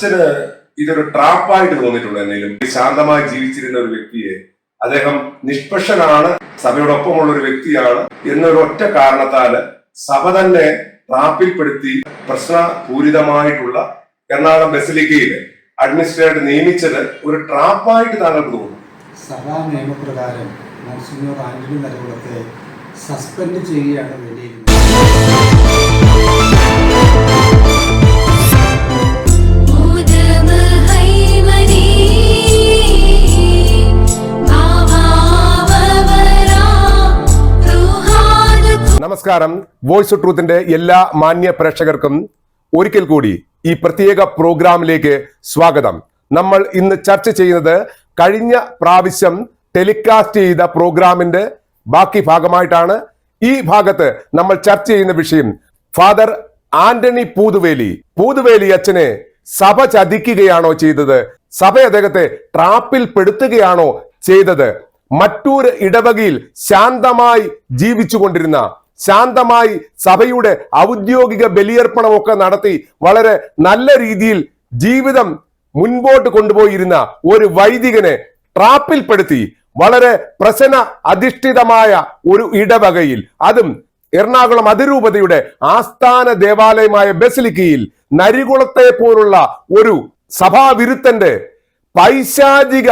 അച്ഛന് ഇതൊരു ട്രാപ്പായിട്ട് തോന്നിയിട്ടുണ്ട് എന്നെങ്കിലും ശാന്തമായി ജീവിച്ചിരുന്ന ഒരു വ്യക്തിയെ അദ്ദേഹം നിഷ്പക്ഷനാണ് സഭയോടൊപ്പമുള്ള ഒരു വ്യക്തിയാണ് എന്നൊരു ഒറ്റ കാരണത്താൽ സഭ തന്നെ ട്രാപ്പിൽപ്പെടുത്തി പ്രശ്നപൂരിതമായിട്ടുള്ള എറണാകുളം ബസിലിക്കയിൽ അഡ്മിനിസ്ട്രേറ്റർ നിയമിച്ചത് ഒരു ട്രാപ്പായിട്ട് താങ്കൾക്ക് തോന്നുന്നു? സഭാ നിയമപ്രകാരം മോൺസിനോർ ആന്റണി നരകുളത്തെ സസ്പെൻഡ് ചെയ്യുകയാണ് വേണ്ടിയിരുന്നത്. നമസ്കാരം. വോയിസ് ട്രൂത്തിന്റെ എല്ലാ മാന്യ പ്രേക്ഷകർക്കും ഒരിക്കൽ കൂടി ഈ പ്രത്യേക പ്രോഗ്രാമിലേക്ക് സ്വാഗതം. നമ്മൾ ഇന്ന് ചർച്ച ചെയ്യുന്നത് കഴിഞ്ഞ പ്രാവശ്യം ടെലികാസ്റ്റ് ചെയ്ത പ്രോഗ്രാമിന്റെ ബാക്കി ഭാഗമായിട്ടാണ്. ഈ ഭാഗത്ത് നമ്മൾ ചർച്ച ചെയ്യുന്ന വിഷയം ഫാദർ ആന്റണി പൂതുവേലി. പൂതുവേലി അച്ഛനെ സഭ ചതിക്കുകയാണോ ചെയ്തത്? സഭ അദ്ദേഹത്തെ ട്രാപ്പിൽ പെടുത്തുകയാണോ ചെയ്തത്? മറ്റൊരു ഇടവകയിൽ ശാന്തമായി ജീവിച്ചുകൊണ്ടിരുന്ന ശാന്തമായി സഭയുടെ ഔദ്യോഗിക ബലിയർപ്പണമൊക്കെ നടത്തി വളരെ നല്ല രീതിയിൽ ജീവിതം മുൻപോട്ട് കൊണ്ടുപോയിരുന്ന ഒരു വൈദികനെ ട്രാപ്പിൽപ്പെടുത്തി വളരെ പ്രസന അധിഷ്ഠിതമായ ഒരു ഇടവകയിൽ അതും എറണാകുളം അതിരൂപതയുടെ ആസ്ഥാന ദേവാലയമായ ബസിലിക്കയിൽ നരികുളത്തെ പോലുള്ള ഒരു സഭാവിരുദ്ധന്റെ പൈശാചിക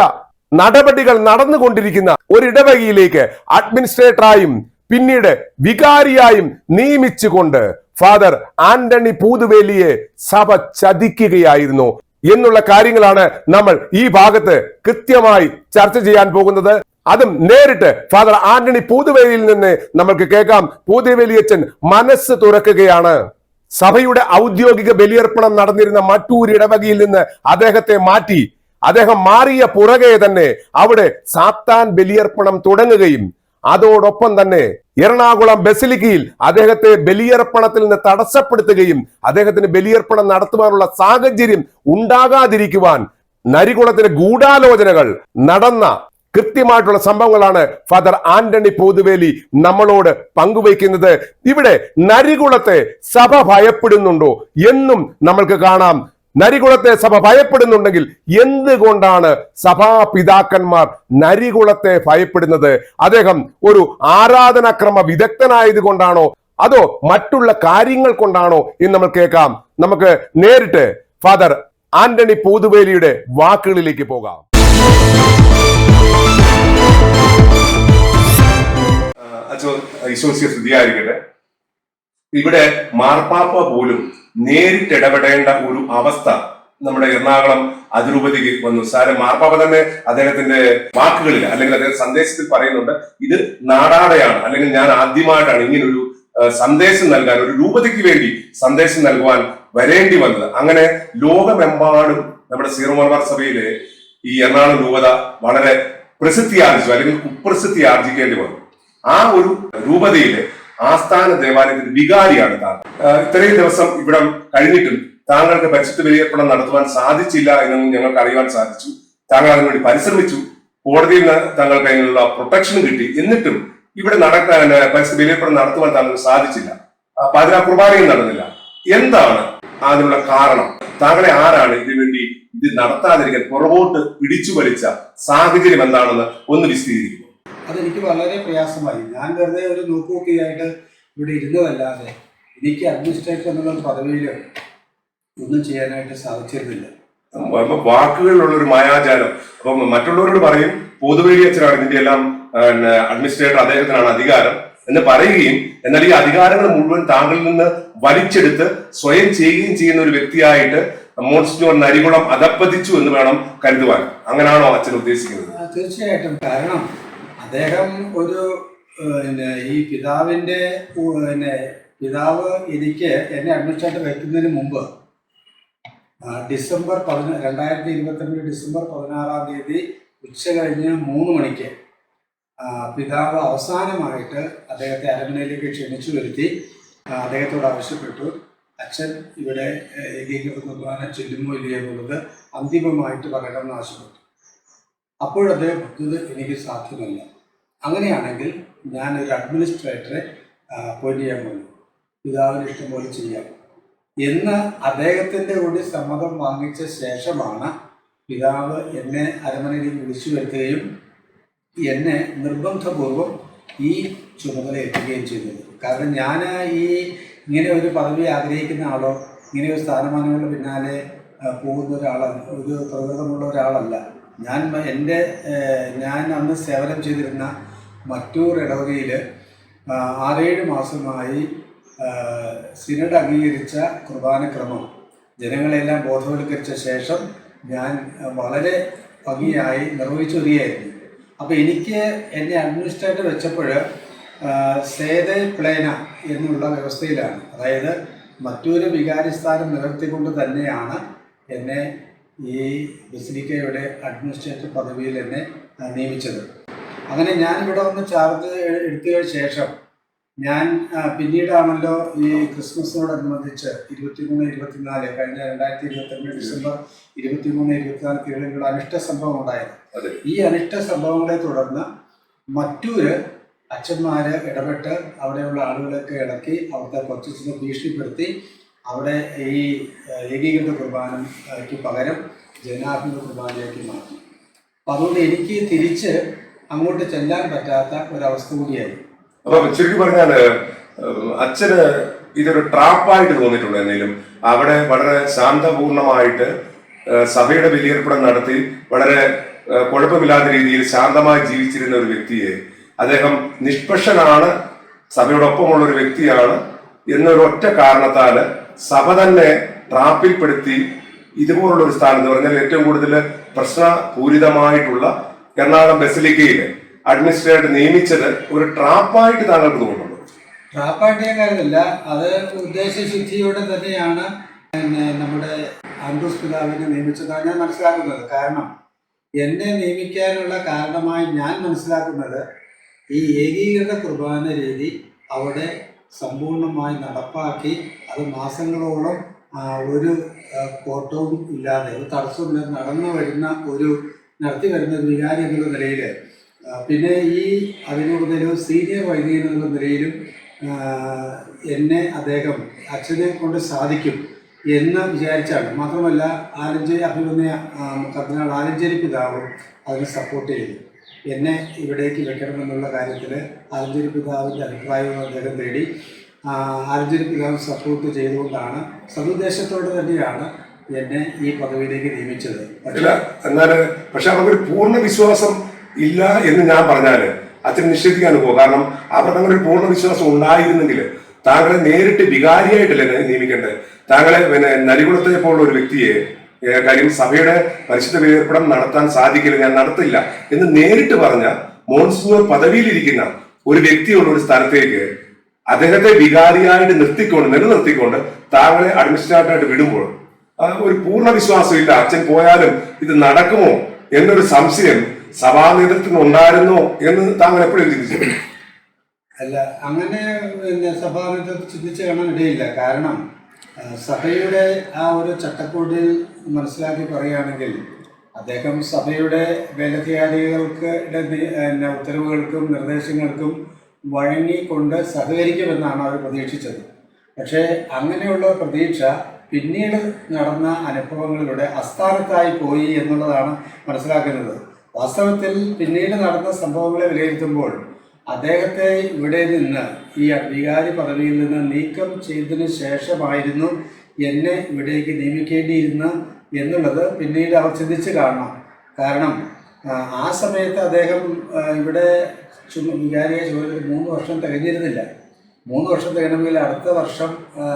നടപടികൾ നടന്നുകൊണ്ടിരിക്കുന്ന ഒരിടവകയിലേക്ക് അഡ്മിനിസ്ട്രേറ്ററായും പിന്നീട് വികാരിയായും നിയമിച്ചുകൊണ്ട് ഫാദർ ആന്റണി പൂതുവേലിയെ സഭ ചതിക്കുകയായിരുന്നു എന്നുള്ള കാര്യങ്ങളാണ് നമ്മൾ ഈ ഭാഗത്ത് കൃത്യമായി ചർച്ച ചെയ്യാൻ പോകുന്നത്. അതും നേരിട്ട് ഫാദർ ആന്റണി പൂതുവേലിയിൽ നിന്ന് നമുക്ക് കേൾക്കാം. പൂതുവേലിയച്ചൻ മനസ്സ് തുറക്കുകയാണ്. സഭയുടെ ഔദ്യോഗിക ബലിയർപ്പണം നടന്നിരുന്ന മറ്റൊരു ഇടവകയിൽ നിന്ന് അദ്ദേഹത്തെ മാറ്റി. അദ്ദേഹം മാറിയ പുറകെ തന്നെ അവിടെ സാത്താൻ ബലിയർപ്പണം തുടങ്ങുകയും അതോടൊപ്പം തന്നെ എറണാകുളം ബസിലിക്കയിൽ അദ്ദേഹത്തെ ബലിയർപ്പണത്തിൽ നിന്ന് തടസ്സപ്പെടുത്തുകയും അദ്ദേഹത്തിന് ബലിയർപ്പണം നടത്തുവാനുള്ള സാഹചര്യം ഉണ്ടാകാതിരിക്കുവാൻ നരികുളത്തിന് ഗൂഢാലോചനകൾ നടന്ന കൃത്യമായിട്ടുള്ള സംഭവങ്ങളാണ് ഫാദർ ആന്റണി പോതുവേലി നമ്മളോട് പങ്കുവയ്ക്കുന്നത്. ഇവിടെ നരികുളത്തെ സഭ ഭയപ്പെടുന്നുണ്ടോ എന്നും നമ്മൾക്ക് കാണാം. നരികുളത്തെ സഭ ഭയപ്പെടുന്നുണ്ടെങ്കിൽ എന്തുകൊണ്ടാണ് സഭാ പിതാക്കന്മാർ നരികുളത്തെ ഭയപ്പെടുന്നത്? അദ്ദേഹം ഒരു ആരാധനാക്രമ വിദഗ്ധനായത് കൊണ്ടാണോ അതോ മറ്റുള്ള കാര്യങ്ങൾ കൊണ്ടാണോ എന്ന് നമ്മൾ കേൾക്കാം. നമുക്ക് നേരിട്ട് ഫാദർ ആന്റണി പൂതുവേലിയുടെ വാക്കുകളിലേക്ക് പോകാം. ഇവിടെ മാർപ്പാപ്പ പോലും നേരിട്ട് ഇടപെടേണ്ട ഒരു അവസ്ഥ നമ്മുടെ എറണാകുളം അതിരൂപതയ്ക്ക് വന്നു. സാര മാർപ്പാപ്പ തന്നെ അദ്ദേഹത്തിന്റെ വാക്കുകളിൽ അല്ലെങ്കിൽ അദ്ദേഹം സന്ദേശത്തിൽ പറയുന്നുണ്ട് ഇത് നാടാടെയാണ് അല്ലെങ്കിൽ ഞാൻ ആദ്യമായിട്ടാണ് ഇങ്ങനൊരു സന്ദേശം നൽകാൻ ഒരു രൂപതയ്ക്ക് വേണ്ടി സന്ദേശം നൽകുവാൻ വരേണ്ടി വന്നത്. അങ്ങനെ ലോകമെമ്പാടും നമ്മുടെ സീറോ മലബാർ സഭയിലെ ഈ എറണാകുളം രൂപത വളരെ പ്രസിദ്ധി ആർജിച്ചു അല്ലെങ്കിൽ കുപ്രസിദ്ധി ആർജിക്കേണ്ടി വന്നു. ആ ഒരു രൂപതയിലെ ആസ്ഥാന ദേവാലയത്തിന്റെ വികാരിയാണ് താങ്കൾ. ഇത്രയും ദിവസം ഇവിടെ കഴിഞ്ഞിട്ടും താങ്കൾക്ക് ബജറ്റ് ബലിയർപ്പണം നടത്തുവാൻ സാധിച്ചില്ല എന്നൊന്നും ഞങ്ങൾക്ക് അറിയാൻ സാധിച്ചു. താങ്കൾ അതിനുവേണ്ടി പരിശ്രമിച്ചു. കോടതിയിൽ നിന്ന് താങ്കൾക്ക് അതിനുള്ള പ്രൊട്ടക്ഷൻ കിട്ടി. എന്നിട്ടും ഇവിടെ നടക്കാൻ പരിസ്ഥിതി വിലയിരുത്തണം നടത്തുവാൻ താങ്കൾക്ക് സാധിച്ചില്ല. ആ, കുർബാനയും നടന്നില്ല. എന്താണ് അതിനുള്ള കാരണം? താങ്കളെ ആരാണ് ഇതിനുവേണ്ടി ഇത് നടത്താതിരിക്കാൻ പുറകോട്ട് പിടിച്ചു വലിച്ച സാഹചര്യം എന്താണെന്ന് ഒന്ന് വിശദീകരിക്കും അതെനിക്ക് വളരെ പ്രയാസമായി. ഞാൻ വെറുതെ ഒരു നോക്കുകൊക്കെയായിട്ട് ഇവിടെ ഇരുന്നതല്ലാതെ എനിക്ക് അഡ്മിനിസ്ട്രേറ്റർ എന്നുള്ള പദവിയിൽ ഒന്നും ചെയ്യാനായിട്ട് സാധിച്ചിരുന്നില്ല. വാക്കുകളിലുള്ള ഒരു മായാജാലം. അപ്പം മറ്റുള്ളവരോട് പറയും പൊതുവേലി അച്ഛനാണ് ഇതിന്റെ എല്ലാം അഡ്മിനിസ്ട്രേറ്റർ അദ്ദേഹത്തിനാണ് അധികാരം എന്ന് പറയുകയും എന്നാൽ ഈ അധികാരങ്ങൾ മുഴുവൻ താങ്കളിൽ നിന്ന് വലിച്ചെടുത്ത് സ്വയം ചെയ്യുകയും ചെയ്യുന്ന ഒരു വ്യക്തിയായിട്ട് മോൺസിനോർ നരികുളം അതപ്പതിച്ചു എന്ന് വേണം കരുതുവാൻ. അങ്ങനെയാണോ അച്ഛൻ ഉദ്ദേശിക്കുന്നത്? തീർച്ചയായിട്ടും. കാരണം അദ്ദേഹം ഒരു പിന്നെ ഈ പിതാവിന്റെ പിന്നെ പിതാവ് എനിക്ക് എന്നെ അഡ്മിനിസ്ട്രേറ്റർ വയ്ക്കുന്നതിന് മുമ്പ് ഡിസംബർ പതിന രണ്ടായിരത്തി ഇരുപത്തിരണ്ട് ഡിസംബർ പതിനാറാം തീയതി ഉച്ച കഴിഞ്ഞ് മൂന്ന് മണിക്ക് പിതാവ് അവസാനമായിട്ട് അദ്ദേഹത്തെ അരമനയിലേക്ക് ക്ഷണിച്ചു വരുത്തി അദ്ദേഹത്തോട് ആവശ്യപ്പെട്ടു. അച്ഛൻ ഇവിടെ ഏകീകൃത കുർബാന ചെല്ലുമോ ഇല്ലയോ എന്നുള്ളത് അന്തിമമായിട്ട് പറയണമെന്ന് ആവശ്യപ്പെട്ടു. അപ്പോഴദ്ദേഹം പറഞ്ഞത് എനിക്ക് സാധ്യമല്ല. അങ്ങനെയാണെങ്കിൽ ഞാൻ ഒരു അഡ്മിനിസ്ട്രേറ്ററെ അപ്പോയിന്റ് ചെയ്യാൻ പോകുന്നു പിതാവിന് ഇഷ്ടം പോലെ ചെയ്യാം. എന്ന് അദ്ദേഹത്തിന്റെ കൂടി സമ്മതം വാങ്ങിച്ച ശേഷമാണ് പിതാവ് എന്നെ അരമനയിലേക്ക് വിളിച്ചു വരുത്തുകയും എന്നെ നിർബന്ധപൂർവം ഈ ചുമതല എത്തുകയും ചെയ്തത്. കാരണം ഞാൻ ഈ ഇങ്ങനെ ഒരു പദവി ആഗ്രഹിക്കുന്ന ആളോ ഇങ്ങനെ ഒരു സ്ഥാനമാനങ്ങളുടെ പിന്നാലെ പോകുന്ന ഒരാളല്ല ഒരു പ്രകൃതമുള്ള ഒരാളല്ല. ഞാൻ എന്റെ ഞാൻ അന്ന് സേവനം ചെയ്തിരുന്ന മറ്റൂർ ഇടവകയിൽ ആറേഴ് മാസമായി സിനഡ് അംഗീകരിച്ച കുർബാനക്രമം. ജനങ്ങളെല്ലാം ബോധവൽക്കരിച്ച ശേഷം ഞാൻ വളരെ ഭംഗിയായി നിർവഹിച്ചു വരികയായിരുന്നു. അപ്പോൾ എനിക്ക് എന്നെ അഡ്മിനിസ്ട്രേറ്റർ വെച്ചപ്പോൾ സേദ പ്ലേന എന്നുള്ള വ്യവസ്ഥയിലാണ്. അതായത് മറ്റൊരു വികാരിസ്ഥാനം നിലനിർത്തിക്കൊണ്ട് തന്നെയാണ് എന്നെ ഈ ബസിലിക്കയുടെ അഡ്മിനിസ്ട്രേറ്റർ പദവിയിൽ എന്നെ നിയമിച്ചത്. അങ്ങനെ ഞാൻ ഇവിടെ വന്ന് ചാർജ് എടുത്തതിന് ശേഷം ഞാൻ പിന്നീടാണല്ലോ ഈ ക്രിസ്മസിനോടനുബന്ധിച്ച് ഇരുപത്തിമൂന്ന് ഇരുപത്തിനാല് കഴിഞ്ഞ രണ്ടായിരത്തി ഇരുപത്തിരണ്ട് ഡിസംബർ ഇരുപത്തിമൂന്ന് ഇരുപത്തിനാല് തീയതികളിലുള്ള അനിഷ്ട സംഭവം ഉണ്ടായത് ഈ അനിഷ്ട സംഭവങ്ങളെ തുടർന്ന് മറ്റൊരു അച്ഛന്മാര് ഇടപെട്ട് അവിടെയുള്ള ആളുകളൊക്കെ ഇളക്കി അവിടുത്തെ കൊച്ചിനെ ഭീഷണിപ്പെടുത്തി അവിടെ ഈ ഏകീകൃത കുർബാനയ്ക്ക് പകരം ജനാഭിമുഖ കുർബാനയാക്കി മാറ്റി. അപ്പം അതുകൊണ്ട് എനിക്ക് തിരിച്ച് അങ്ങോട്ട് ചെല്ലാൻ പറ്റാത്ത ഒരവസ്ഥ കൂടിയായി അപ്പൊ ചുരുക്കി പറഞ്ഞാൽ അച്ഛന് ഇതൊരു ട്രാപ്പായിട്ട് തോന്നിയിട്ടുണ്ട് എന്തെങ്കിലും അവിടെ വളരെ ശാന്തപൂർണമായിട്ട് സഭയുടെ ബലിയർപ്പണം നടത്തി വളരെ കുഴപ്പമില്ലാത്ത രീതിയിൽ ശാന്തമായി ജീവിച്ചിരുന്ന ഒരു വ്യക്തിയെ അദ്ദേഹം നിഷ്പക്ഷനാണ് സഭയോടൊപ്പമുള്ള ഒരു വ്യക്തിയാണ് എന്നൊരു ഒറ്റ കാരണത്താൽ സഭ തന്നെ ട്രാപ്പിൽപ്പെടുത്തി ഇതുപോലുള്ള ഒരു സ്ഥാനം എന്ന് പറഞ്ഞാൽ ഏറ്റവും കൂടുതൽ പ്രശ്നപൂരിതമായിട്ടുള്ള എറണാകുളം ബസിലിക്കയിൽ അഡ്മിനിസ്ട്രേറ്റർ നിയമിച്ചത് ഒരു ട്രാപ്പായിട്ട് താങ്കൾക്ക് തോന്നുന്നുണ്ട് ഞാൻ കാര്യമല്ല. അത് ഉദ്ദേശശുദ്ധിയോടെ തന്നെയാണ് പിന്നെ നമ്മുടെ ആൻഡ്രൂസ് പിതാവിനെ നിയമിച്ചതാണ് ഞാൻ മനസ്സിലാക്കുന്നത്. കാരണം എന്നെ നിയമിക്കാനുള്ള കാരണമായി ഞാൻ മനസ്സിലാക്കുന്നത് ഈ ഏകീകൃത കുർബാന രീതി അവിടെ സമ്പൂർണമായി നടപ്പാക്കി അത് മാസങ്ങളോളം ഒരു കോട്ടവും ഇല്ലാതെ ഒരു തടസ്സമില്ലാതെ നടന്നു വരുന്ന ഒരു നടത്തി വരുന്ന ഒരു വികാരി എന്നുള്ള നിലയിൽ പിന്നെ ഈ അതിനുള്ളതിലും സീനിയർ വൈദികൻ എന്നുള്ള നിലയിലും എന്നെ അദ്ദേഹം അച്ഛനെ കൊണ്ട് സാധിക്കും എന്ന് വിചാരിച്ചാണ്. മാത്രമല്ല ആലഞ്ചേരി അഭിമന്യ കർദിനാൾ ആലഞ്ചേരി പിതാവും അതിനെ സപ്പോർട്ട് ചെയ്തു. എന്നെ ഇവിടേക്ക് വെക്കണമെന്നുള്ള കാര്യത്തിൽ ആലഞ്ചേരി പിതാവിന്റെ അഭിപ്രായവും അദ്ദേഹം തേടി ആലഞ്ചേരി പിതാവ് സപ്പോർട്ട് ചെയ്തുകൊണ്ടാണ്. സതുദ്ദേശത്തോടെ തന്നെയാണ് എന്നെ ഈ പദവിയിലേക്ക് നിയമിച്ചത്. അല്ല എന്നാൽ പക്ഷെ അവർക്കൊരു പൂർണ വിശ്വാസം ഇല്ല എന്ന് ഞാൻ പറഞ്ഞാൽ അച്ഛൻ നിഷേധിക്കാൻ പോകും കാരണം അവർക്ക് അങ്ങനെ ഒരു പൂർണ വിശ്വാസം ഉണ്ടായിരുന്നെങ്കിൽ താങ്കളെ നേരിട്ട് വികാരിയായിട്ടല്ലേ നിയമിക്കേണ്ടത്? താങ്കളെ പിന്നെ നരികുളത്തെ പോലുള്ള ഒരു വ്യക്തിയെ കാര്യം സഭയുടെ പരിശുദ്ധ വേർപ്പടം നടത്താൻ സാധിക്കില്ല ഞാൻ നടത്തില്ല എന്ന് നേരിട്ട് പറഞ്ഞ മോൺസിനോർ പദവിയിലിരിക്കുന്ന ഒരു വ്യക്തിയുള്ള ഒരു സ്ഥലത്തേക്ക് അദ്ദേഹത്തെ വികാരിയായിട്ട് നിർത്തിക്കൊണ്ട് നിലനിർത്തിക്കൊണ്ട് താങ്കളെ അഡ്മിനിസ്ട്രേറ്ററായിട്ട് വിടുമ്പോൾ ഒരു പൂർണ വിശ്വാസം ഇല്ല. അച്ഛൻ പോയാലും ഇത് നടക്കുമോ എന്നൊരു സംശയം സഭാ നേതൃത്വത്തിന് ഉണ്ടായിരുന്നോ എന്ന് താങ്കൾ എപ്പോഴും ചിന്തിച്ചു. അല്ല അങ്ങനെ പിന്നെ സഭാ നേതൃത്വം ചിന്തിച്ചു കാണാൻ ഇടയില്ല. കാരണം സഭയുടെ ആ ഒരു ചട്ടക്കൂടിൽ മനസ്സിലാക്കി പറയുകയാണെങ്കിൽ അദ്ദേഹം സഭയുടെ മേലധികാരികൾക്ക് പിന്നെ ഉത്തരവുകൾക്കും നിർദ്ദേശങ്ങൾക്കും വഴങ്ങിക്കൊണ്ട് സഹകരിക്കുമെന്നാണ് അവർ പ്രതീക്ഷിച്ചത്. പക്ഷേ അങ്ങനെയുള്ള പ്രതീക്ഷ പിന്നീട് നടന്ന അനുഭവങ്ങളിലൂടെ അസ്ഥാനത്തായി പോയി എന്നുള്ളതാണ് മനസ്സിലാക്കുന്നത്. വാസ്തവത്തിൽ പിന്നീട് നടന്ന സംഭവങ്ങളെ വിലയിരുത്തുമ്പോൾ അദ്ദേഹത്തെ ഇവിടെ നിന്ന് ഈ വികാരി പദവിയിൽ നിന്ന് നീക്കം ചെയ്തതിന് ശേഷമായിരുന്നു എന്നെ ഇവിടേക്ക് നിയമിക്കേണ്ടിയിരുന്ന എന്നുള്ളത് പിന്നീട് അവർ ചിന്തിച്ച് കാണണം. കാരണം ആ, സമയത്ത് അദ്ദേഹം ഇവിടെ വികാരിയെ ചുമതല മൂന്ന് വർഷം തികഞ്ഞിരുന്നില്ല. മൂന്ന് വർഷം തികയണമെങ്കിൽ അടുത്ത വർഷം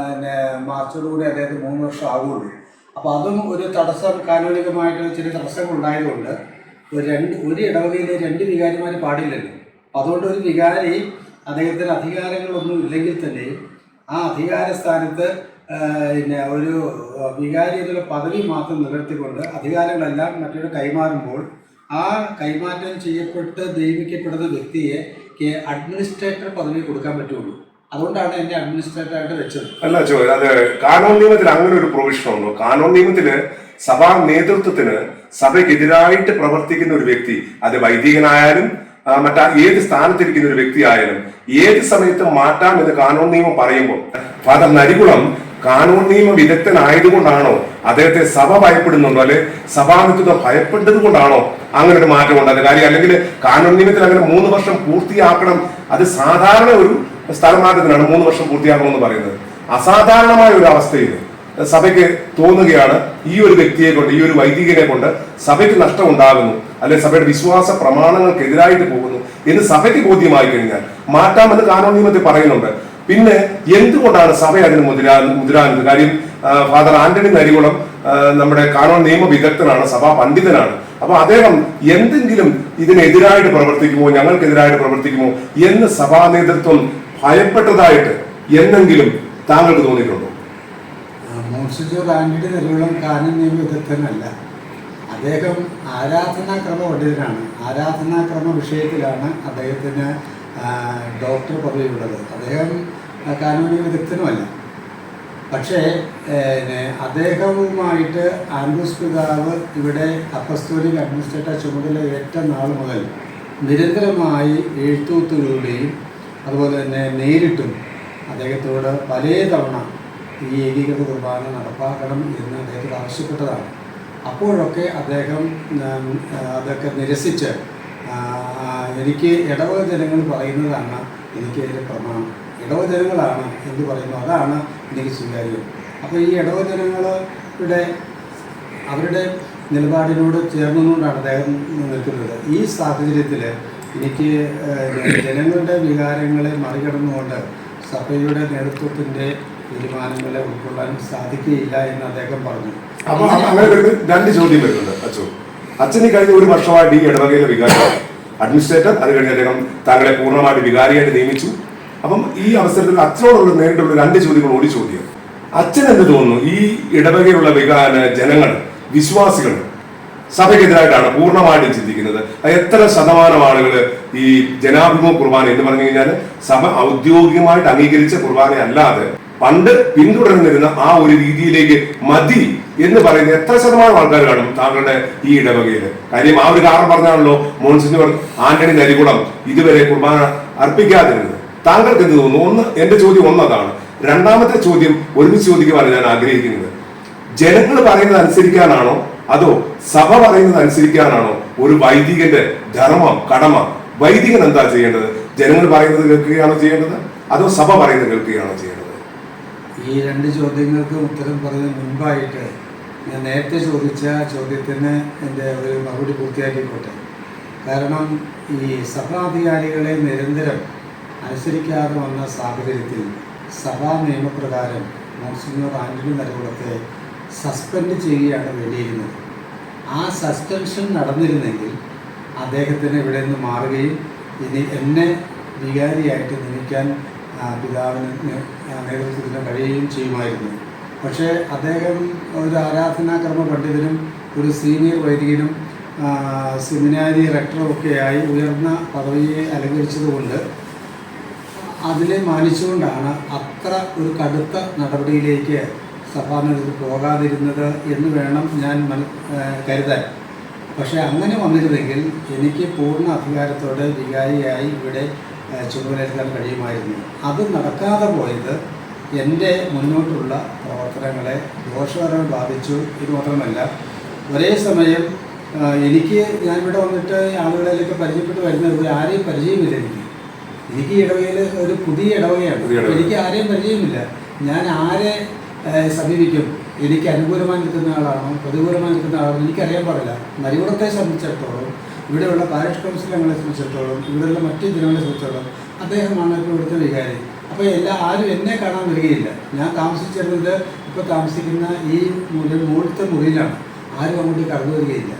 പിന്നെ മാർച്ചോടുകൂടി അദ്ദേഹത്തിന് മൂന്ന് വർഷം ആകുള്ളൂ അപ്പോൾ അതും ഒരു തടസ്സം കാനൂനികമായിട്ട് ചില തടസ്സങ്ങൾ ഉണ്ടായതുകൊണ്ട് ഒരു രണ്ട് ഒരു ഇടവകയിൽ രണ്ട് വികാരിമാർ പാടില്ലല്ലോ. അതുകൊണ്ട് ഒരു വികാരി അദ്ദേഹത്തിന് അധികാരങ്ങളൊന്നും ഇല്ലെങ്കിൽ തന്നെ ആ അധികാര സ്ഥാനത്ത് പിന്നെ ഒരു വികാരി എന്നുള്ള പദവി മാത്രം നിലനിർത്തിക്കൊണ്ട് അധികാരങ്ങളെല്ലാം മറ്റൊരു കൈമാറുമ്പോൾ ആ കൈമാറ്റം ചെയ്യപ്പെട്ട് നിയമിക്കപ്പെടുന്ന വ്യക്തിയെ അഡ്മിനിസ്ട്രേറ്റർ പദവി കൊടുക്കാൻ പറ്റുള്ളൂ. അതുകൊണ്ടാണ് എന്നെ അഡ്മിനിസ്ട്രേറ്ററായിട്ട് വെച്ചത്. അല്ല ചോ അത് കാനോൺ നിയമത്തിൽ അങ്ങനെ ഒരു പ്രൊവിഷൻ ഉണ്ടോ? കാനോൺ നിയമത്തിൽ സഭാ നേതൃത്വത്തിന് സഭയ്ക്കെതിരായിട്ട് പ്രവർത്തിക്കുന്ന ഒരു വ്യക്തി അത് വൈദികനായാലും മറ്റാ ഏത് സ്ഥാനത്തിരിക്കുന്ന ഒരു വ്യക്തിയായാലും ഏത് സമയത്തും മാറ്റാം എന്ന് കാനോൺ നിയമം പറയുമ്പോൾ ഫാദർ നരികുളം കാനൂൺ നിയമ വിദഗ്ധനായതുകൊണ്ടാണോ അദ്ദേഹത്തെ സഭ ഭയപ്പെടുന്നുണ്ടോ? അല്ലെ സഭാമിത്വം ഭയപ്പെട്ടത് കൊണ്ടാണോ അങ്ങനെ ഒരു മാറ്റം ഉണ്ടായത് കാര്യം അല്ലെങ്കിൽ കാനൂൺ നിയമത്തിൽ അങ്ങനെ മൂന്ന് വർഷം പൂർത്തിയാക്കണം അത് സാധാരണ ഒരു സ്ഥലം മാറ്റത്തിനാണ് മൂന്ന് വർഷം പൂർത്തിയാക്കണമെന്ന് പറയുന്നത്. അസാധാരണമായ ഒരു അവസ്ഥയിൽ സഭയ്ക്ക് തോന്നുകയാണ് ഈ ഒരു വ്യക്തിയെ കൊണ്ട് ഈ ഒരു വൈദികനെ കൊണ്ട് സഭയ്ക്ക് നഷ്ടം ഉണ്ടാകുന്നു അല്ലെ സഭയുടെ വിശ്വാസ പ്രമാണങ്ങൾക്കെതിരായിട്ട് പോകുന്നു എന്ന് സഭയ്ക്ക് ബോധ്യമായി കഴിഞ്ഞാൽ മാറ്റാമെന്ന് കാനോ നിയമത്തിൽ പറയുന്നുണ്ട്. പിന്നെ എന്തുകൊണ്ടാണ് സഭ അതിന് മുതിരാ മുതിരാകുന്നത് കാര്യം ഫാദർ ആന്റണി നരികുളം നമ്മുടെ കാനോൺ നിയമ വിദഗ്ധനാണ് സഭാ പണ്ഡിതനാണ്. അപ്പൊ അദ്ദേഹം എന്തെങ്കിലും ഇതിനെതിരായിട്ട് പ്രവർത്തിക്കുമോ ഞങ്ങൾക്കെതിരായിട്ട് പ്രവർത്തിക്കുമോ എന്ന് സഭാ നേതൃത്വം ഭയപ്പെട്ടതായിട്ട് എന്നെങ്കിലും താങ്കൾക്ക് തോന്നിയിട്ടുണ്ടോ? മോൺസിജോർ ആന്റണി നെല്ലുളം കാനൻ അദ്ദേഹം ആരാധനാക്രമ പണ്ഡിതനാണ് ആരാധനാക്രമ വിഷയത്തിലാണ് അദ്ദേഹത്തിന് ഡോക്ടർ പദവിയുള്ളത്. അദ്ദേഹം കാനൂനി വിദഗ്ധനുമല്ല പക്ഷേ അദ്ദേഹവുമായിട്ട് ആൻഡ്രൂസ് പിതാവ് ഇവിടെ അപ്പസ്തോലിക് അഡ്മിനിസ്ട്രേറ്റർ ചുമതല ഏറ്റ നാൾ മുതൽ നിരന്തരമായി എഴുത്തൂത്തുകളിലൂടെയും അതുപോലെ തന്നെ നേരിട്ടും അദ്ദേഹത്തോട് പലേ തവണ ഈ ഏകീകൃത കുർബാന നടപ്പാക്കണം എന്ന് അദ്ദേഹത്തോട് ആവശ്യപ്പെട്ടതാണ്. അപ്പോഴൊക്കെ അദ്ദേഹം അതൊക്കെ നിരസിച്ച് എനിക്ക് ഇടവക ജനങ്ങൾ പറയുന്നതാണ് എനിക്ക് അതിന്റെ പ്രമാണം. ഇടവ ജനങ്ങളാണ് എന്ന് പറയുന്നു. അതാണ് എനിക്ക് സ്വീകാര്യം. അപ്പോൾ ഈ ഇടവ ജനങ്ങളുടെ അവരുടെ നിലപാടിനോട് ചേർന്നുകൊണ്ടാണ് അദ്ദേഹം നിൽക്കുന്നത്. ഈ സാഹചര്യത്തിൽ എനിക്ക് ജനങ്ങളുടെ വികാരങ്ങളെ മറികടന്നുകൊണ്ട് സഭയുടെ നേതൃത്വത്തിന്റെ തീരുമാനങ്ങളെ ഉൾക്കൊള്ളാൻ സാധിക്കുകയില്ല എന്ന് അദ്ദേഹം പറഞ്ഞു. അപ്പൊ അങ്ങനെ രണ്ട് ചോദ്യം വരുന്നുണ്ട് അച്ഛൻ ഈ കഴിഞ്ഞ ഒരു വർഷമായിട്ട് ഈ ഇടവകയിലെ വികാരം അഡ്മിനിസ്ട്രേറ്റർ അത് കഴിഞ്ഞ് അദ്ദേഹം താങ്കളെ പൂർണമായിട്ട് വികാരിയായിട്ട് നിയമിച്ചു. അപ്പം ഈ അവസരത്തിൽ അച്ഛനോടുള്ള നേരിട്ടുള്ള രണ്ട് ചോദ്യങ്ങൾ ഓടി ചോദ്യം അച്ഛൻ എന്ത് തോന്നുന്നു? ഈ ഇടവകയിലുള്ള വികാര ജനങ്ങൾ വിശ്വാസികൾ സഭയ്ക്കെതിരായിട്ടാണ് പൂർണമായിട്ടും ചിന്തിക്കുന്നത്. അത് എത്ര ശതമാനം ആളുകൾ ഈ ജനാഭിമുഖ കുർബാന എന്ന് പറഞ്ഞു കഴിഞ്ഞാൽ സഭ ഔദ്യോഗികമായിട്ട് അംഗീകരിച്ച കുർബാന അല്ലാതെ പണ്ട് പിന്തുടർന്നിരുന്ന ആ ഒരു രീതിയിലേക്ക് മതി എന്ന് പറയുന്ന എത്ര ശതമാനം ആൾക്കാർ കാണും താങ്കളുടെ ഈ ഇടവകയിൽ കാര്യം ആ ഒരു കാരണം പറഞ്ഞാണല്ലോ മോൺസിഞ്ഞോർ ആന്റണി നരികുളം ഇതുവരെ കുർബാന അർപ്പിക്കാതിരുന്നത്. താങ്കൾക്ക് എന്ത് തോന്നുന്നു? ഒന്ന് എന്റെ ചോദ്യം ഒന്നതാണ്. രണ്ടാമത്തെ ചോദ്യം ഒരുമിച്ച് ചോദിക്കുവാനാണ് ഞാൻ ആഗ്രഹിക്കുന്നത്. ജനങ്ങൾ പറയുന്നത് അനുസരിക്കാനാണോ അതോ സഭ പറയുന്നത് അനുസരിക്കാനാണോ ഒരു വൈദികന്റെ ധർമ്മം കടമ? വൈദികൻ എന്താ ചെയ്യേണ്ടത്? ജനങ്ങൾ പറയുന്നത് കേൾക്കുകയാണോ ചെയ്യേണ്ടത്? അതോ സഭ പറയുന്നത് കേൾക്കുകയാണോ ചെയ്യേണ്ടത്? ഈ രണ്ട് ചോദ്യങ്ങൾക്ക് ഉത്തരം പറയുന്ന മുൻപായിട്ട് ഞാൻ നേരത്തെ ചോദിച്ച ചോദ്യത്തിന് എന്റെ ഒരു മറുപടി പൂർത്തിയാക്കിക്കോട്ടെ. കാരണം ഈ സഭാധികാരികളെ നിരന്തരം അനുസരിക്കാതെ വന്ന സാഹചര്യത്തിൽ സഭാ നിയമപ്രകാരം മോൺസിനോർ ആന്റണി നരകുളത്തെ സസ്പെൻഡ് ചെയ്യുകയാണ് വേണ്ടിയിരുന്നത്. ആ സസ്പെൻഷൻ നടന്നിരുന്നെങ്കിൽ അദ്ദേഹത്തിന് ഇവിടെ നിന്ന് മാറുകയും ഇനി എന്നെ വികാരിയായിട്ട് നിയമിക്കാൻ പിതാവിന് നേതൃത്വത്തിന് കഴിയുകയും ചെയ്യുമായിരുന്നു. പക്ഷേ അദ്ദേഹം ഒരു ആരാധനാക്രമ പണ്ഡിതനും ഒരു സീനിയർ വൈദികനും സെമിനാരി റെക്ടറും ഒക്കെയായി ഉയർന്ന പദവിയെ അലങ്കരിച്ചതുകൊണ്ട് അതിനെ മാനിച്ചുകൊണ്ടാണ് അത്ര ഒരു കടുത്ത നടപടിയിലേക്ക് സഭാ നേതൃത്വം പോകാതിരുന്നത് എന്ന് വേണം ഞാൻ കരുതാൻ. പക്ഷേ അങ്ങനെ വന്നിരുന്നെങ്കിൽ എനിക്ക് പൂർണ അധികാരത്തോടെ വികാരിയായി ഇവിടെ ചുമതലയേൽക്കാൻ ചുമതലയെടുക്കാൻ കഴിയുമായിരുന്നു. അത് നടക്കാതെ പോയത് എന്റെ മുന്നോട്ടുള്ള പ്രവർത്തനങ്ങളെ ദോഷകരമായി ബാധിച്ചു ഇത് മാത്രമല്ല ഒരേ സമയം എനിക്ക് ഞാൻ ഇവിടെ വന്നിട്ട് ആളുകളിലേക്ക് പരിചയപ്പെട്ട് വരുന്നത് ആരെയും പരിചയമില്ല എനിക്ക്. എനിക്ക് ഇടവകയിൽ ഒരു പുതിയ ഇടവകയാണ്. എനിക്ക് ആരെയും പരിചയമില്ല. ഞാൻ ആരെ സമീപിക്കും. എനിക്ക് അനുകൂലമായി നിൽക്കുന്ന ആളാണോ? പ്രതികൂലമായി നിൽക്കുന്ന ആളാണോ? എനിക്കറിയാൻ പാടില്ല. നരികുളത്തെ സംബന്ധിച്ചിടത്തോളം ഇവിടെയുള്ള പാരിഷ് കൗൺസിൽ അംഗങ്ങളെ സംബന്ധിച്ചിടത്തോളം ഇവിടെയുള്ള മറ്റ് ജനങ്ങളെ സംബന്ധിച്ചിടത്തോളം അദ്ദേഹമാണ് ഇവിടുത്തെ വികാരി. അപ്പോൾ എല്ലാ ആരും എന്നെ കാണാൻ വരികയില്ല. ഞാൻ താമസിച്ചിരുന്നത് ഇപ്പോൾ താമസിക്കുന്ന ഈ മുറി മുകളിലത്തെ മുറിയിലാണ്. ആരും അങ്ങോട്ട് കടന്നു വരികയില്ല.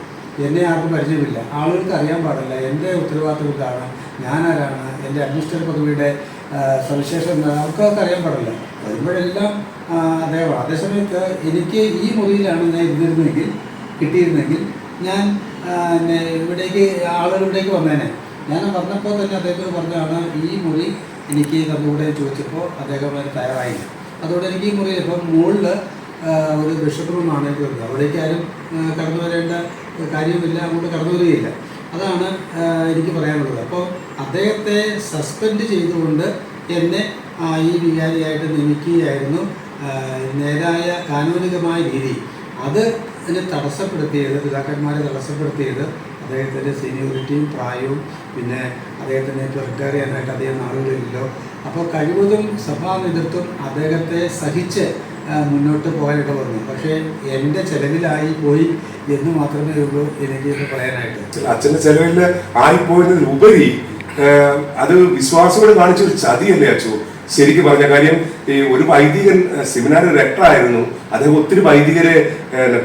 എന്നെ ആർക്കും പരിചയമില്ല. ആളുകൾക്ക് അറിയാൻ പാടില്ല. എന്റെ ഉത്തരവാദിത്വം ഇതാണ്. ഞാനാരാണ് എന്റെ അഡ്മിനിസ്ട്രേറ്റർ പദവിയുടെ സവിശേഷം എന്താണ്? അവർക്കൊക്കെ അറിയാൻ പാടില്ല. വരുമ്പോഴെല്ലാം അദ്ദേഹമാണ് അതേസമയത്ത് എനിക്ക് ഈ മുറിയിലാണ് ഞാൻ ഇരുന്നിരുന്നെങ്കിൽ കിട്ടിയിരുന്നെങ്കിൽ ഞാൻ ഇവിടേക്ക് ആളുകൾ വന്നേനെ. ഞാൻ വന്നപ്പോൾ തന്നെ അദ്ദേഹത്തോട് പറഞ്ഞാണ് ഈ മുറി എനിക്ക് തന്നുകൂടെ ചോദിച്ചപ്പോൾ അദ്ദേഹം അതിന് തയ്യാറായില്ല. അതുകൊണ്ട് എനിക്ക് ഈ മുറി ഇപ്പം മുകളിൽ ഒരു ബിഷപ്പ് റൂമാണ് എനിക്ക് വരുന്നത് അവിടേക്ക് ആരും കടന്നു വരേണ്ട കാര്യമില്ല അങ്ങോട്ട് കടന്നു വരികയില്ല. അതാണ് എനിക്ക് പറയാനുള്ളത്. അപ്പോൾ അദ്ദേഹത്തെ സസ്പെൻഡ് ചെയ്തുകൊണ്ട് എന്നെ ഈ വികാരിയായിട്ട് നിയമിക്കുകയായിരുന്നു നേരായ കാനൂനികമായ രീതി. അത് അതിനെ തടസ്സപ്പെടുത്തിയത് പിതാക്കന്മാരെ തടസ്സപ്പെടുത്തിയത് അദ്ദേഹത്തിന്റെ സീനിയോറിറ്റിയും പ്രായവും പിന്നെ അദ്ദേഹത്തിനെ ഇപ്പോൾ അദ്ദേഹം നാളുകളില്ലല്ലോ അപ്പോൾ കഴിവതും സഭാ നേതൃത്വം അദ്ദേഹത്തെ സഹിച്ച് മുന്നോട്ട് പോകാനായിട്ട് പറഞ്ഞു. പക്ഷേ എന്റെ ചെലവിലായി പോയി എന്ന് മാത്രമേ ഉള്ളൂ എനിക്ക് പറയാനായിട്ട്. അച്ഛന്റെ ചെലവിൽ ആയിപ്പോയതിനുപരി അത് വിശ്വാസം കാണിച്ചൊരു ചതിയല്ലേ അച്ചു ശരിക്കും പറഞ്ഞ കാര്യം ഈ ഒരു വൈദികൻ സെമിനാർ ആയിരുന്നു. അദ്ദേഹം ഒത്തിരി വൈദികരെ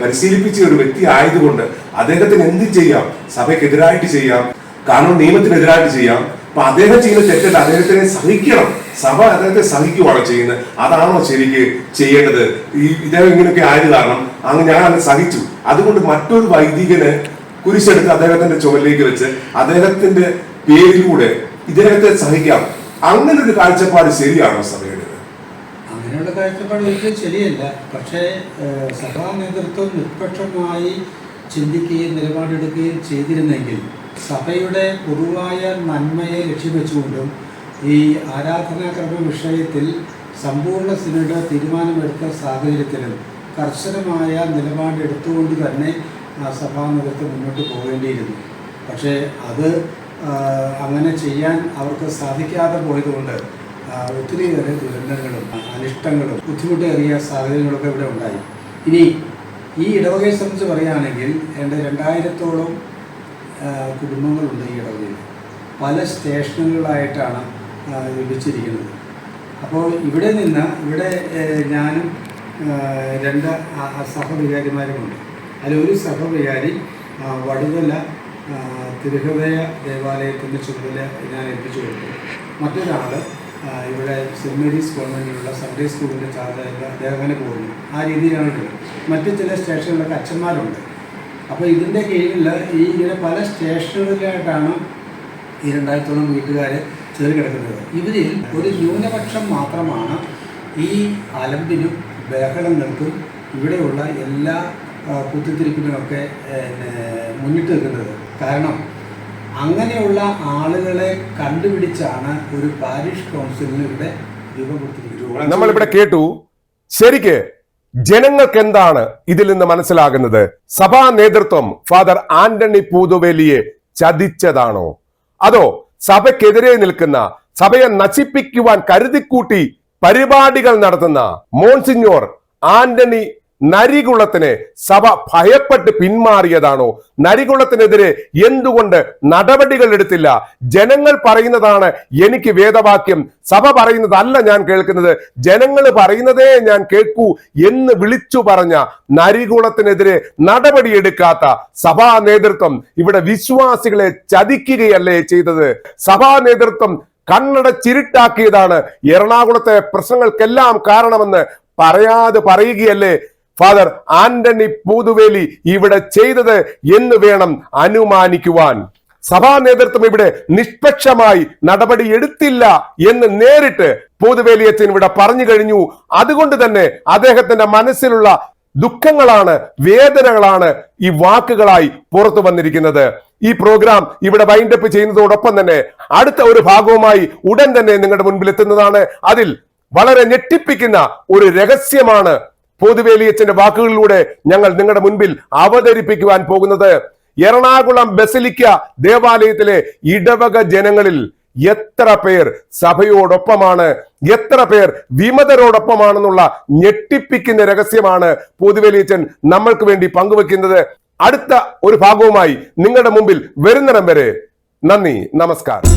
പരിശീലിപ്പിച്ച ഒരു വ്യക്തി ആയതുകൊണ്ട് അദ്ദേഹത്തിന് എന്ത് ചെയ്യാം? സഭയ്ക്കെതിരായിട്ട് ചെയ്യാം. കാരണം നിയമത്തിനെതിരായിട്ട് ചെയ്യാം. അപ്പൊ അദ്ദേഹം ചെയ്യുന്ന തെറ്റല്ല. അദ്ദേഹത്തിനെ സഹിക്കണം. സഭ അദ്ദേഹത്തെ സഹിക്കുവാണ് ചെയ്യുന്നത്. അതാണോ ശരിക്ക് ചെയ്യേണ്ടത്? ഈ ഇദ്ദേഹം ഇങ്ങനെയൊക്കെ ആയത് കാരണം അങ്ങ് ഞാൻ അങ്ങ് സഹിച്ചു. അതുകൊണ്ട് മറ്റൊരു വൈദികന് കുരിശെടുത്ത് അദ്ദേഹത്തിന്റെ ചുമലിലേക്ക് വെച്ച് അദ്ദേഹത്തിന്റെ പേരിലൂടെ ഇദ്ദേഹത്തെ സഹിക്കാം. അങ്ങനെ ഒരു കാഴ്ചപ്പാട് ശരിയാണോ സഭയുടെ? അങ്ങനെയുള്ള കാഴ്ചപ്പാട് ഒരിക്കലും ശരിയല്ല. പക്ഷേ സഭാ നേതൃത്വം നിഷ്പക്ഷമായി ചിന്തിക്കുകയും നിലപാടെടുക്കുകയും ചെയ്തിരുന്നെങ്കിൽ സഭയുടെ പൊതുവായ നന്മയെ ലക്ഷ്യം വെച്ചുകൊണ്ടും ഈ ആരാധനാക്രമ വിഷയത്തിൽ സമ്പൂർണ സിനഡ് തീരുമാനമെടുത്ത സാഹചര്യത്തിലും കർശനമായ നിലപാടെടുത്തുകൊണ്ട് തന്നെ സഭാ നേതൃത്വം മുന്നോട്ട് പോകേണ്ടിയിരുന്നു. പക്ഷേ അത് അങ്ങനെ ചെയ്യാൻ അവർക്ക് സാധിക്കാതെ പോയതുകൊണ്ട് ഒത്തിരിയേറെ ദുരന്തങ്ങളും അനിഷ്ടങ്ങളും ബുദ്ധിമുട്ടേറിയ സാഹചര്യങ്ങളൊക്കെ ഇവിടെ ഉണ്ടായി. ഇനി ഈ ഇടവകയെ സംബന്ധിച്ച് പറയുകയാണെങ്കിൽ എന്റെ രണ്ടായിരത്തോളം കുടുംബങ്ങളുണ്ട് ഈ ഇടവകയിൽ. പല സ്റ്റേഷനുകളായിട്ടാണ് വിഭജിച്ചിരിക്കുന്നത്. അപ്പോൾ ഇവിടെ നിന്ന് ഇവിടെ ഞാനും രണ്ട് സഹവികാരിമാരുമുണ്ട് അതിലൊരു സഹവികാരി വടുതല തിരുഹൃദയ ദേവാലയത്തിന്റെ ചുമതല ഞാൻ ഏൽപ്പിച്ചു കൊടുത്തു. മറ്റൊരാൾ ഇവിടെ സെന്റ് മേരീസ് ഗവൺമെന്റിലുള്ള സൺഡേ സ്കൂളിന്റെ ചാർജായിട്ട് അദ്ദേഹം അങ്ങനെ പോകുന്നു. ആ രീതിയിലാണ് ഉള്ളത് മറ്റ് ചില സ്റ്റേഷനുകളിലൊക്കെ അച്ഛന്മാരുണ്ട്. അപ്പോൾ ഇതിന്റെ കീഴിൽ ഈ ഇങ്ങനെ പല സ്റ്റേഷനുകളിലായിട്ടാണ് ഈ രണ്ടായിരത്തോളം വീട്ടുകാർ ചേർ കിടക്കുന്നത്. ഇവരിൽ ഒരു ന്യൂനപക്ഷം മാത്രമാണ് ഈ അലമ്പിനും ബഹളങ്ങൾക്കും ഇവിടെയുള്ള എല്ലാ കുത്തിത്തിരിപ്പിനുമൊക്കെ മുന്നിട്ട് നിൽക്കുന്നത്. കാരണം അങ്ങനെയുള്ള ആളുകളെ കണ്ടുപിടിച്ചാണ് ഒരു പാരിഷ് കൗൺസിലിന് ഇവിടെ രൂപം കൊടുത്തിരിക്കുന്നത്. നമ്മളിവിടെ കേട്ടു. ശരിക്ക് ജനങ്ങൾക്ക് എന്താണ് ഇതിൽ നിന്ന് മനസ്സിലാകുന്നത്? സഭാ നേതൃത്വം ഫാദർ ആന്റണി പൂതുവേലിയെ ചതിച്ചതാണോ? അതോ സഭയ്ക്കെതിരെ നിൽക്കുന്ന സഭയെ നശിപ്പിക്കുവാൻ കരുതിക്കൂട്ടി പരിപാടികൾ നടത്തുന്ന മോൺസിഞ്ഞോർ ആന്റണി നരികുളത്തിനെ സഭ ഭയപ്പെട്ട് പിന്മാറിയതാണോ? നരികുളത്തിനെതിരെ എന്തുകൊണ്ട് നടപടികൾ എടുത്തില്ല? ജനങ്ങൾ പറയുന്നതാണ് എനിക്ക് വേദവാക്യം. സഭ പറയുന്നതല്ല ഞാൻ കേൾക്കുന്നത്. ജനങ്ങൾ പറയുന്നതേ ഞാൻ കേൾക്കൂ എന്ന് വിളിച്ചു പറഞ്ഞ നരികുളത്തിനെതിരെ നടപടിയെടുക്കാത്ത സഭാ നേതൃത്വം ഇവിടെ വിശ്വാസികളെ ചതിക്കുകയല്ലേ ചെയ്തത്? സഭാ നേതൃത്വം കണ്ണട ചിരിട്ടാക്കിയതാണ് എറണാകുളത്തെ പ്രശ്നങ്ങൾക്കെല്ലാം കാരണമെന്ന് പറയാതെ പറയുകയല്ലേ ഫാദർ ആന്റണി പൂതുവേലി ഇവിടെ ചെയ്തത് എന്ന് വേണം അനുമാനിക്കുവാൻ. സഭാ നേതൃത്വം ഇവിടെ നിഷ്പക്ഷമായി നടപടി എടുത്തില്ല എന്ന് നേരിട്ട് പൂതുവേലി അച്ഛൻ ഇവിടെ പറഞ്ഞു കഴിഞ്ഞു. അതുകൊണ്ട് തന്നെ അദ്ദേഹത്തിന്റെ മനസ്സിലുള്ള ദുഃഖങ്ങളാണ് വേദനകളാണ് ഈ വാക്കുകളായി പുറത്തു വന്നിരിക്കുന്നത്. ഈ പ്രോഗ്രാം ഇവിടെ വൈൻഡപ്പ് ചെയ്യുന്നതോടൊപ്പം തന്നെ അടുത്ത ഒരു ഭാഗവുമായി ഉടൻ തന്നെ നിങ്ങളുടെ മുൻപിൽ എത്തുന്നതാണ്. അതിൽ വളരെ ഞെട്ടിപ്പിക്കുന്ന ഒരു രഹസ്യമാണ് പൊതുവേലിയച്ചന്റെ വാക്കുകളിലൂടെ ഞങ്ങൾ നിങ്ങളുടെ മുൻപിൽ അവതരിപ്പിക്കുവാൻ പോകുന്നത്. എറണാകുളം ബസലിക്ക ദേവാലയത്തിലെ ഇടവക ജനങ്ങളിൽ എത്ര പേർ സഭയോടൊപ്പമാണ് എത്ര പേർ വിമതരോടൊപ്പമാണെന്നുള്ള ഞെട്ടിപ്പിക്കുന്ന രഹസ്യമാണ് പൊതുവേലിയച്ചൻ നമ്മൾക്ക് വേണ്ടി പങ്കുവെക്കുന്നത്. അടുത്ത ഒരു ഭാഗവുമായി നിങ്ങളുടെ മുമ്പിൽ വരുന്നിടം വരെ. നന്ദി നമസ്കാരം.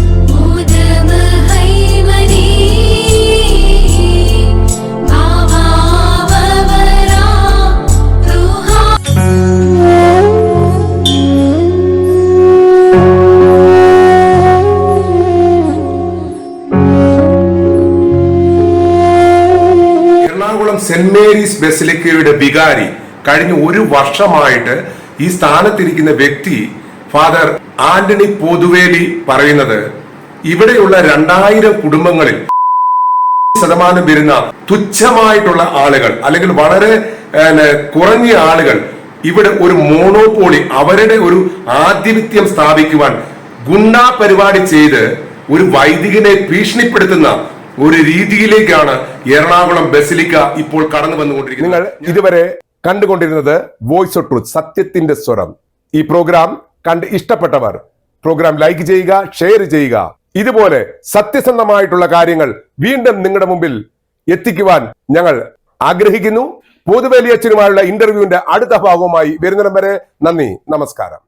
സെന്റ് മേരീസ് ബെസിലിക്കയുടെ വികാരി കഴിഞ്ഞ ഒരു വർഷമായിട്ട് ഈ സ്ഥാനത്തിരിക്കുന്ന വ്യക്തി ഫാദർ ആന്റണി പൊതുവേലി പറയുന്നത് ഇവിടെയുള്ള രണ്ടായിരം കുടുംബങ്ങളിൽ ശതമാനം വരുന്ന തുച്ഛമായിട്ടുള്ള ആളുകൾ അല്ലെങ്കിൽ വളരെ കുറഞ്ഞ ആളുകൾ ഇവിടെ ഒരു മോണോപോളി അവരുടെ ഒരു ആധിപത്യം സ്ഥാപിക്കുവാൻ ഗുണ്ടാ പരിപാടി ചെയ്ത് ഒരു വൈദികനെ ഭീഷണിപ്പെടുത്തുന്ന ഒരു രീതിയിലേക്കാണ് എറണാകുളം ബസിലിക്ക ഇപ്പോൾ കടന്നു വന്നുകൊണ്ടിരിക്കുന്നത്. നിങ്ങൾ ഇതുവരെ കണ്ടുകൊണ്ടിരുന്നത് വോയിസ് ഓഫ് ട്രൂത്ത് സത്യത്തിന്റെ സ്വരം. ഈ പ്രോഗ്രാം കണ്ട് ഇഷ്ടപ്പെട്ടവർ പ്രോഗ്രാം ലൈക്ക് ചെയ്യുക ഷെയർ ചെയ്യുക. ഇതുപോലെ സത്യസന്ധമായിട്ടുള്ള കാര്യങ്ങൾ വീണ്ടും നിങ്ങളുടെ മുമ്പിൽ എത്തിക്കുവാൻ ഞങ്ങൾ ആഗ്രഹിക്കുന്നു. പൊതുവേലി അച്ഛനുമായുള്ള ഇന്റർവ്യൂവിന്റെ അടുത്ത ഭാഗവുമായി വരുന്നിടം വരെ നന്ദി നമസ്കാരം.